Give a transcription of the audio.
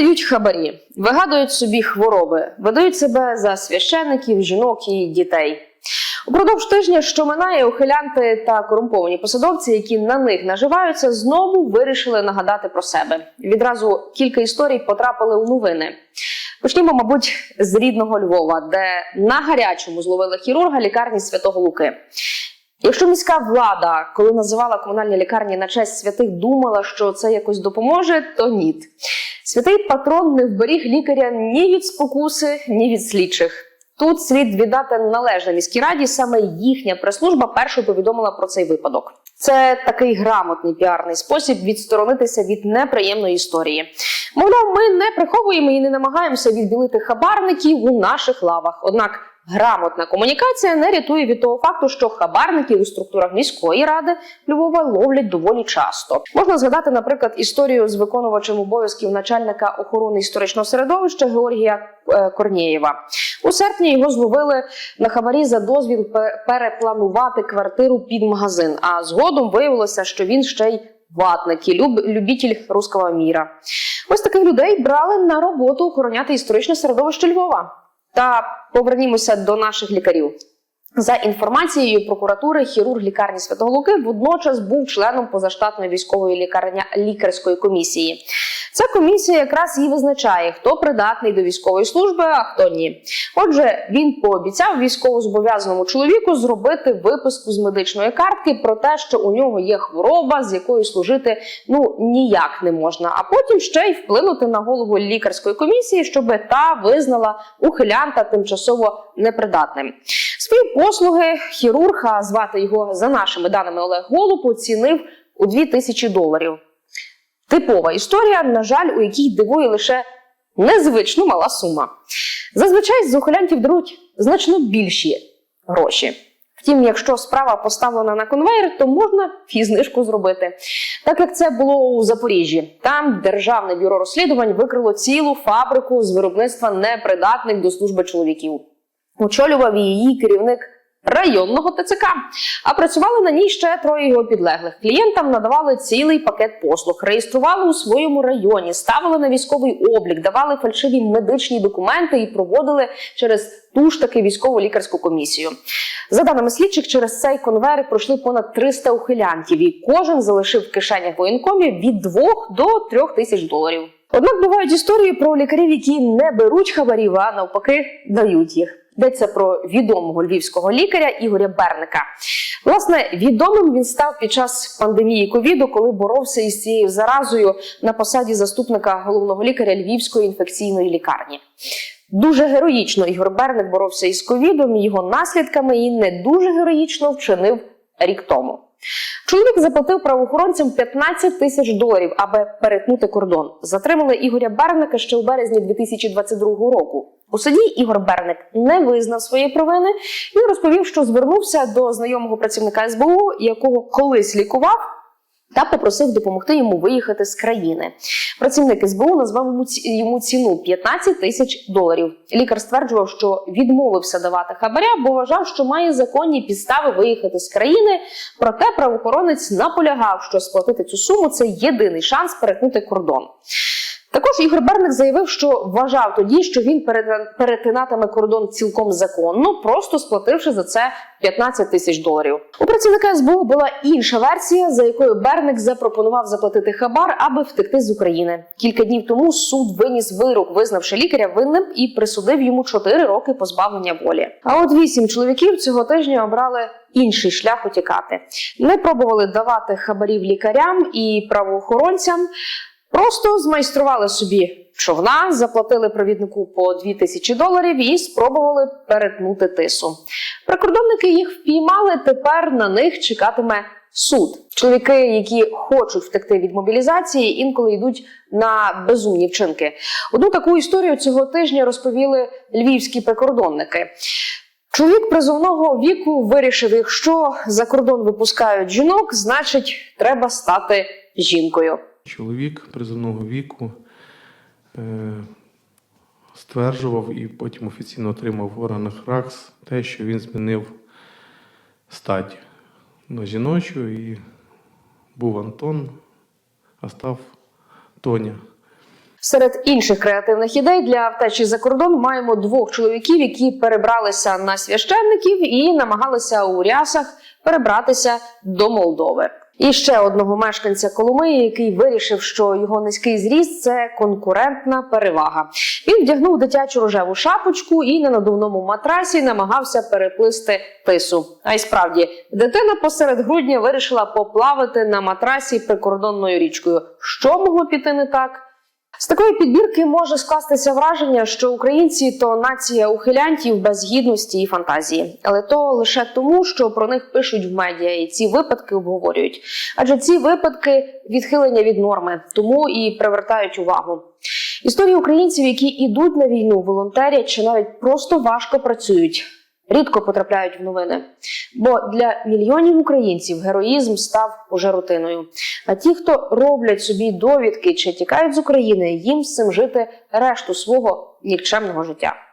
дають хабарі, вигадують собі хвороби, видають себе за священиків, жінок і дітей. Упродовж тижня, що минає, ухилянти та корумповані посадовці, які на них наживаються, знову вирішили нагадати про себе. Відразу кілька історій потрапили у новини. Почнімо, мабуть, з рідного Львова, де на гарячому зловили хірурга лікарні Святого Луки. Якщо міська влада, коли називала комунальні лікарні на честь святих, думала, що це якось допоможе, то ні. Святий патрон не вберіг лікаря ні від спокуси, ні від слідчих. Тут слід віддати належне міській раді. Саме їхня прес-служба першою повідомила про цей випадок. Це такий грамотний піарний спосіб відсторонитися від неприємної історії. Мовляв, ми не приховуємо і не намагаємося відділити хабарників у наших лавах. Однак грамотна комунікація не рятує від того факту, що хабарники у структурах міської ради Львова ловлять доволі часто. Можна згадати, наприклад, історію з виконувачем обов'язків начальника охорони історичного середовища Георгія е, Корнієва. У серпні його зловили на хабарі за дозвіл перепланувати квартиру під магазин. А згодом виявилося, що він ще й ватник і люб, любитель руського міра. Ось таких людей брали на роботу охороняти історичне середовище Львова. Та повернімося до наших лікарів. За інформацією прокуратури, хірург лікарні Святого Луки водночас був членом позаштатної військової лікарня лікарської комісії. Ця комісія якраз і визначає, хто придатний до військової служби, а хто ні. Отже, він пообіцяв військовозобов'язаному чоловіку зробити виписку з медичної картки про те, що у нього є хвороба, з якою служити ну ніяк не можна. А потім ще й вплинути на голову лікарської комісії, щоб та визнала ухилянта тимчасово непридатним. Свої послуги хірург, а звати його за нашими даними Олег Голуб, оцінив у 2000 доларів. Типова історія, на жаль, у якій дивує лише незвично мала сума. Зазвичай з ухилянтів беруть значно більші гроші. Втім, якщо справа поставлена на конвейер, то можна фізнижку зробити. Так як це було у Запоріжжі. Там Державне бюро розслідувань викрило цілу фабрику з виробництва непридатних до служби чоловіків. Очолював її керівник районного ТЦК. А працювали на ній ще троє його підлеглих. Клієнтам надавали цілий пакет послуг, реєстрували у своєму районі, ставили на військовий облік, давали фальшиві медичні документи і проводили через ту ж таки військову лікарську комісію. За даними слідчих, через цей конвейер пройшли понад 300 ухилянтів, і кожен залишив в кишенях воєнкомів від 2 до 3 тисяч доларів. Однак бувають історії про лікарів, які не беруть хабарів, а навпаки дають їх. Йдеться про відомого львівського лікаря Ігоря Берника. Власне, відомим він став під час пандемії ковіду, коли боровся із цією заразою на посаді заступника головного лікаря Львівської інфекційної лікарні. Дуже героїчно Ігор Берник боровся із ковідом, його наслідками і не дуже героїчно вчинив рік тому. Чоловік заплатив правоохоронцям 15 тисяч доларів, аби перетнути кордон. Затримали Ігоря Берника ще у березні 2022 року. У суді Ігор Берник не визнав своєї провини. Він розповів, що звернувся до знайомого працівника СБУ, якого колись лікував. Та попросив допомогти йому виїхати з країни. Працівник СБУ назвав йому ціну 15 тисяч доларів. Лікар стверджував, що відмовився давати хабаря, бо вважав, що має законні підстави виїхати з країни. Проте правоохоронець наполягав, що сплатити цю суму це єдиний шанс перетнути кордон. Також Ігор Берник заявив, що вважав тоді, що він перетинатиме кордон цілком законно, просто сплативши за це 15 тисяч доларів. У працівника СБУ була інша версія, за якою Берник запропонував заплатити хабар, аби втекти з України. Кілька днів тому суд виніс вирок, визнавши лікаря винним і присудив йому 4 роки позбавлення волі. А от вісім чоловіків цього тижня обрали інший шлях утікати. Не пробували давати хабарів лікарям і правоохоронцям. Просто змайстрували собі човна, заплатили провіднику по 2 тисячі доларів і спробували перетнути тису. Прикордонники їх впіймали. Тепер на них чекатиме суд. Чоловіки, які хочуть втекти від мобілізації, інколи йдуть на безумні вчинки. Одну таку історію цього тижня розповіли львівські прикордонники. Чоловік призовного віку вирішив, якщо за кордон випускають жінок, значить треба стати жінкою. Чоловік призовного віку е, стверджував і потім офіційно отримав в органах РАКС те, що він змінив стать на жіночу і був Антон, а став Тоня. Серед інших креативних ідей для втечі за кордон маємо двох чоловіків, які перебралися на священників і намагалися у рясах перебратися до Молдови. І ще одного мешканця Коломиї, який вирішив, що його низький зріст це конкурентна перевага. Він вдягнув дитячу рожеву шапочку і на надувному матрасі намагався переплисти тису. А й справді, дитина посеред грудня вирішила поплавати на матрасі прикордонною річкою. Що могло піти не так? З такої підбірки може скластися враження, що українці то нація ухилянтів без гідності і фантазії, але то лише тому, що про них пишуть в медіа, і ці випадки обговорюють. Адже ці випадки відхилення від норми, тому і привертають увагу. Історії українців, які ідуть на війну, волонтерять чи навіть просто важко працюють, рідко потрапляють в новини. Бо для мільйонів українців героїзм став уже рутиною. А ті, хто роблять собі довідки чи тікають з України, їм з цим жити решту свого нікчемного життя.